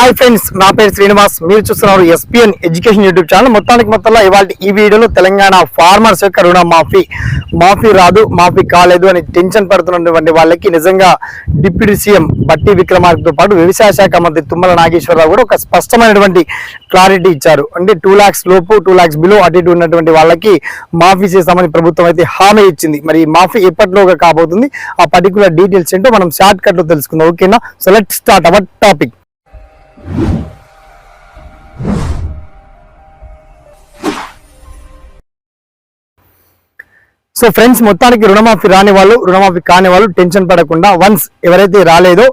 Hi friends నా పేరు శ్రీనివాస్. మీరు చూస్తున్నారు ఎస్పీఎన్ ఎడ్యుకేషన్ యూట్యూబ్ ఛానల్. మొత్తానికి మొత్తంలో ఇవాళ ఈ వీడియోలో తెలంగాణ ఫార్మర్స్ యొక్క రుణ మాఫీ మాఫీ రాదు మాఫీ కాలేదు అని టెన్షన్ పడుతున్నటువంటి వాళ్ళకి నిజంగా డిప్యూటీ సీఎం బట్టి విక్రమార్కతో పాటు వ్యవసాయ శాఖ మంత్రి తుమ్మల నాగేశ్వరరావు కూడా ఒక స్పష్టమైనటువంటి క్లారిటీ ఇచ్చారు. అంటే టూ లాక్స్ లోపు టూ లాక్స్ బిలో అటు ఇటు ఉన్నటువంటి వాళ్ళకి మాఫీ చేస్తామని ప్రభుత్వం అయితే హామీ ఇచ్చింది. మరి మాఫీ ఎప్పటిలోగా కాబోతుంది? ఆ పర్టికులర్ డీటెయిల్స్ ఏంటో మనం షార్ట్ కట్లో తెలుసుకుందాం. ఓకేనా? So let start our topic so friends మొత్తానికి రుణమాఫీ రాని వాళ్ళు రుణమాఫీ కాని వాళ్ళు టెన్షన్ పడకుండా వన్స్ ఎవరైతే రాలేదో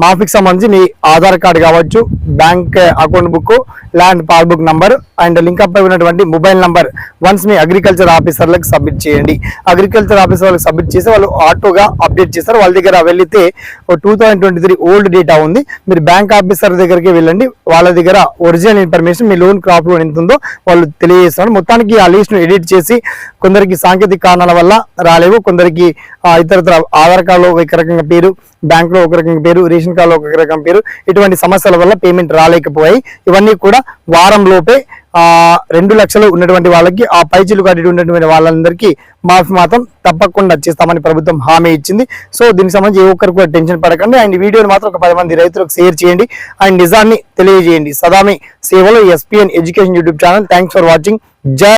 మాఫీకి సంబంధించి మీ ఆధార్ కార్డు కావచ్చు bank account book land passbook number and link up అయి ఉన్నటువంటి మొబైల్ నంబర్. వన్స్ మీ అగ్రికల్చర్ ఆఫీసర్లకు సబ్మిట్ చేయండి. అగ్రికల్చర్ ఆఫీసర్ వాళ్ళకి సబ్మిట్ చేసి వాళ్ళు ఆటోగా అప్డేట్ చేస్తారు. వాళ్ళ దగ్గర వెళ్తే two twenty three old data ఉంది. మీరు బ్యాంక్ ఆఫీసర్ దగ్గరికి వెళ్ళండి. వాళ్ళ దగ్గర ఒరిజినల్ ఇన్ఫర్మేషన్ మీ లోన్ క్రాప్ లోన్ ఎంత ఉందో వాళ్ళు తెలియజేస్తారు. మొత్తానికి ఆ లిస్ట్ను ఎడిట్ చేసి కొందరికి సాంకేతిక కారణాల వల్ల రాలేవు. కొందరికి ఆ, ఇతరత్ర ఆధార్ కార్డులో ఒక రకంగా పేరు బ్యాంక్లో ఒక రకంగా పేరు రేషన్ కార్డులో ఒక రకం పేరు ఇటువంటి సమస్యల వల్ల పేమెంట్ రాలేకపోయాయి. ఇవన్నీ కూడా వారం లోపే రెండు లక్షలు ఉన్నటువంటి వాళ్ళకి ఆ పైచీలు కట్టి ఉన్నటువంటి వాళ్ళందరికీ మాఫీ మాత్రం తప్పకుండా చేస్తామని ప్రభుత్వం హామీ ఇచ్చింది. సో దీనికి సంబంధించి ఏ ఒక్కరు కూడా టెన్షన్ పడకండి. అండ్ వీడియోని మాత్రం ఒక పది మంది రైతులకు షేర్ చేయండి. అండ్ నిజాన్ని తెలియజేయండి. సదామి సేవలో SPN education YouTube channel. Thanks for watching. జై